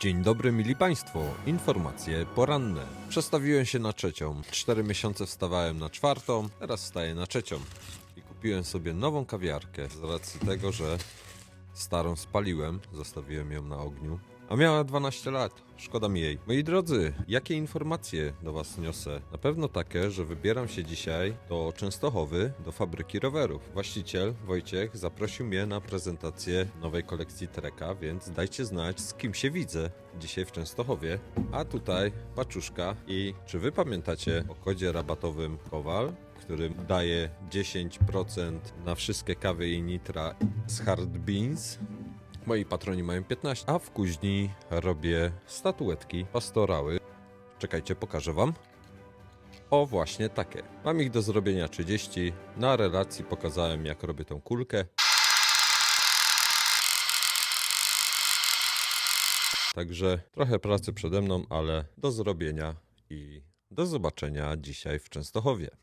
Dzień dobry, mili Państwo. Informacje poranne. Przestawiłem się na trzecią. Cztery miesiące wstawałem na czwartą, teraz wstaję na trzecią. I kupiłem sobie nową kawiarkę z racji tego, że starą spaliłem, zostawiłem ją na ogniu. A miała 12 lat. Szkoda mi jej. Moi drodzy, jakie informacje do Was niosę? Na pewno takie, że wybieram się dzisiaj do Częstochowy, do fabryki rowerów. Właściciel, Wojciech, zaprosił mnie na prezentację nowej kolekcji Treka, więc dajcie znać, z kim się widzę dzisiaj w Częstochowie. A tutaj paczuszka i czy Wy pamiętacie o kodzie rabatowym Kowal? który daje 10% na wszystkie kawy i nitra z Hard Beans. Moi patroni mają 15, a w kuźni robię statuetki, pastorały. Czekajcie, pokażę wam. O, właśnie takie. Mam ich do zrobienia 30. Na relacji pokazałem, jak robię tą kulkę. Także trochę pracy przede mną, ale do zrobienia i do zobaczenia dzisiaj w Częstochowie.